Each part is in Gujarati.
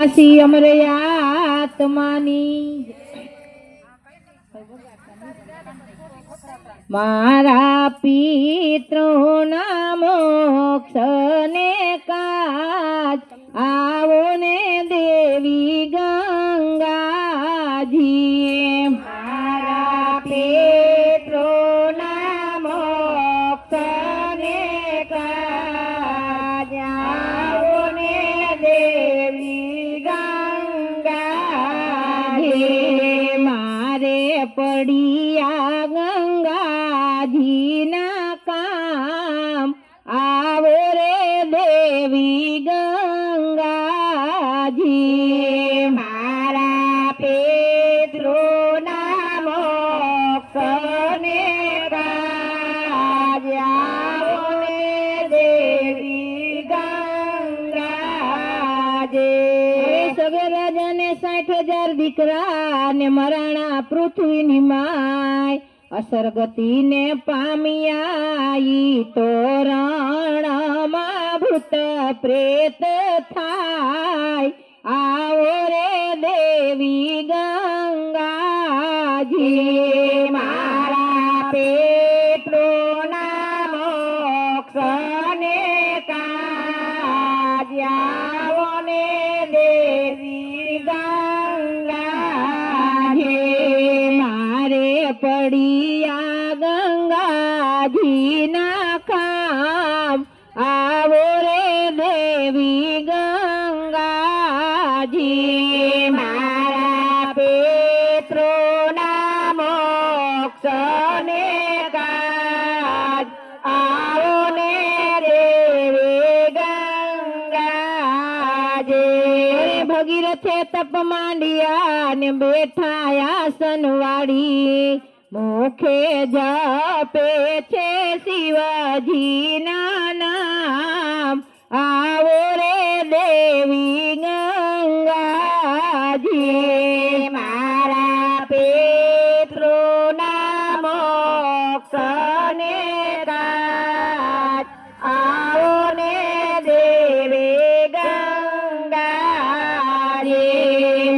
કાશી અમરે આત્માની. મારા પિતૃના મોક્ષને કાજ આવો ને દેવી ગંગાજી મારા પિતૃના ગંગાજીના કામ આવો રે દેવી ગંગાજી. મારા પેદ્રો નામ કને દેવી ગંગાજે. સગે રાજાને સાઠ હજાર દીકરા ને મરાણા પૃથ્વીની માય અસરગતિને પામ્યાઈ તો રણમાં ભૂત પ્રેત થાય. ગંગાજીના કામ આવો રે દેવી ગંગાજી. મારા પેત્રોના મોક્ષને કાજ આવો ને દેવી ગંગાજી. ભગીરથે તપ માંડિયા ને બેઠા આસન વાળી મુખે જાપે છે શિવાજીના નામ આવો રે દેવી ગંગાજી. મારા પેત્રોના મોક્ષને આવો ને દેવી ગંગાજી.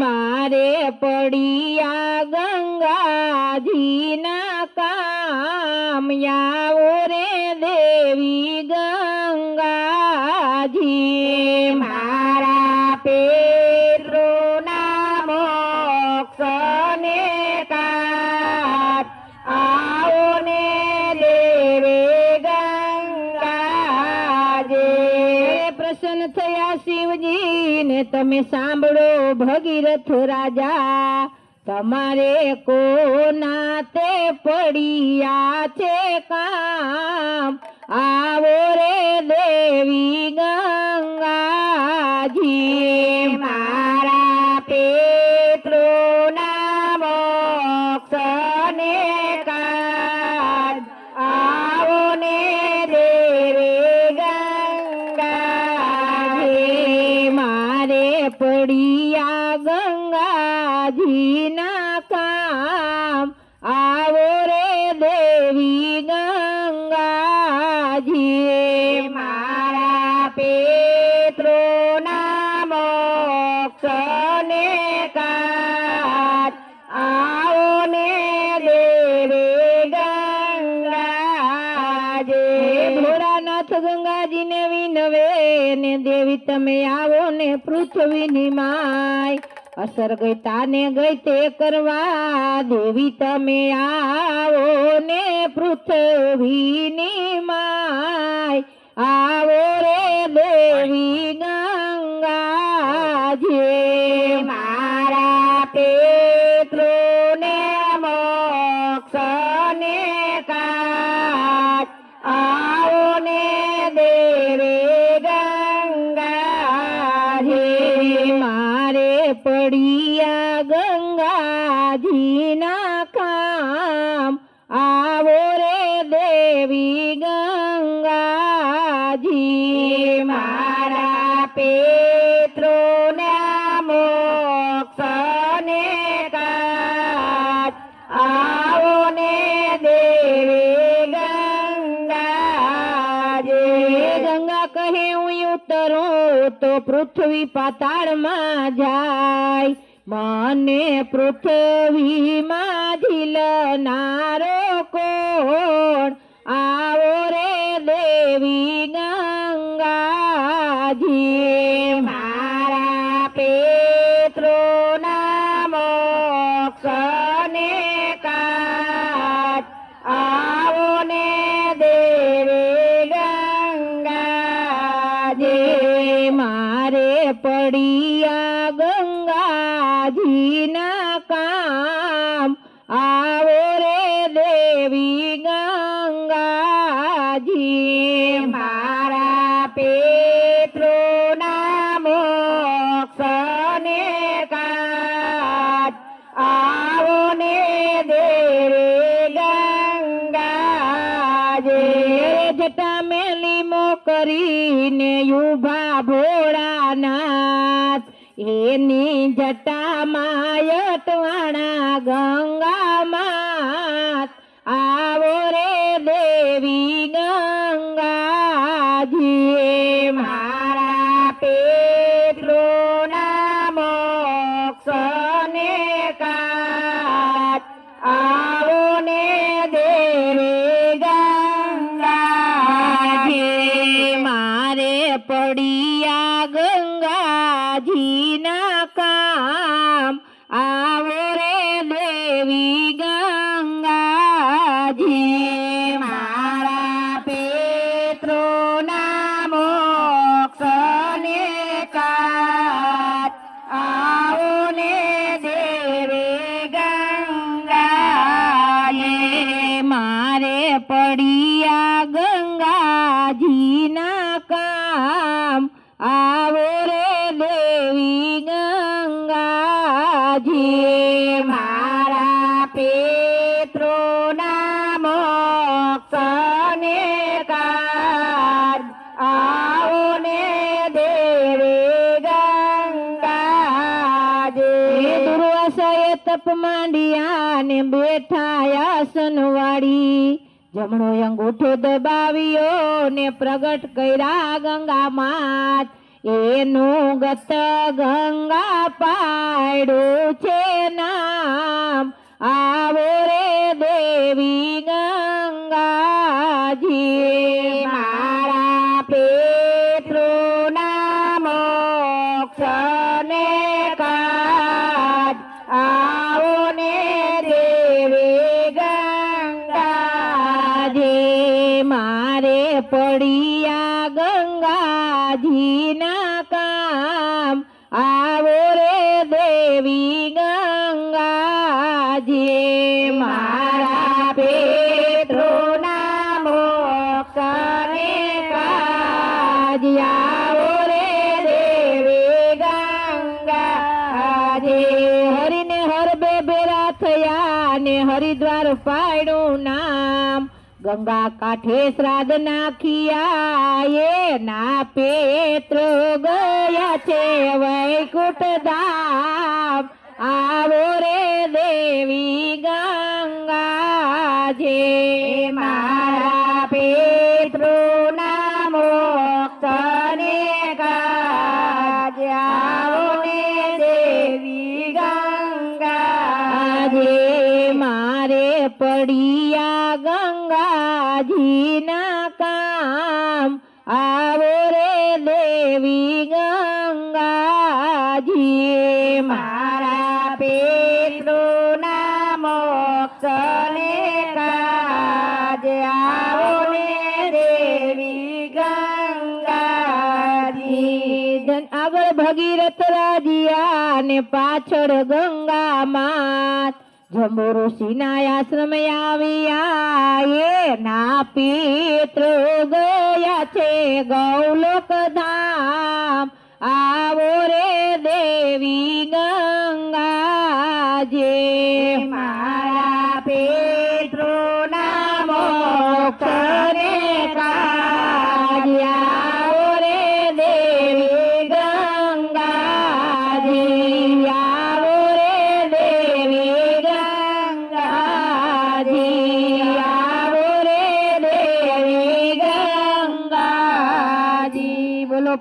મારે પડિયા દેવી ગંગાજી, મારા પેત્રોના મોક્ષને કાજ આવો ને દેવી ગંગાજી. પ્રસન્ન થયા શિવજી ને તમે સાંભળો ભગીરથ રાજા. તમારે કોના તે પડ્યા છે કામ? આવો રે દેવી ગંગાજી ગંગાજીના કામ આવો રે દેવી ગંગાજી. મારા પેત્રોના મોક્ષને કાજ આવો ને દેવી ગંગાજી. ભોળાનાથ ગંગાજીને વિનવે ને દેવી, તમે આવો ને પૃથ્વીની માય. અસર ગઈ તાને ગઈ તે કરવા દેવી તમે આવો ને પૃથ્વીની માય. આવો રે દેવી ગંગાજી મારા પેત્રોના મોક્ષને ને આવો ને દેવી ગંગાજી. ગંગા કહે, હું ઉતરું તો પૃથ્વી પાતાળમાં જાય. મને પૃથ્વીમાં ઝીલનારો કોણ? આવો રે દેવી મોક્ષને કાટ આવો ને મારે પડિયા ગંગાજીના કામ. આવો રે દેવી ગંગાજી મારા પેત્રોના કરીને યુભા ભોળાનાથ એની જટામાં યટવાણા ગંગામાં પડિયા ગંગાજીના કામ. આવો રે દેવી ગંગાજી. મારા પેત્રોના મોક્ષને કાઢ. આવો ને દેવી ગંગાજી. દુર્વાસાએ તપ માંડિયા ને બેઠા આસન વાળી જમણો અંગૂઠો દબાવ્યો ને પ્રગટ કર્યા ગંગા માત એનું ગત ગંગા પાડ્યું છે નામ. આવો રે દેવી હરિદ્વાર પાડ્યું નામ ગંગા કાંઠે શ્રાદ્ધ નાખિયા એ ના પેત્ર ગયા છે વૈકુંઠ ધામ આવો રે દેવી ગંગાજી મારા પેત્રોના પડિયા ગંગાજીના કામ. આવો રે દેવી ગંગાજી મારા પેત્રોના મોક્ષને કાજ. આવો ને દેવી ગંગાજી. આગળ ભગીરથ રાજીયા ને પાછળ ગંગા માત. જંબુ ઋષિના આશ્રમ આવ્યા ના પિતૃ ગયા છે ગૌલોક ધામ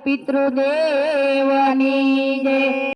આવો રે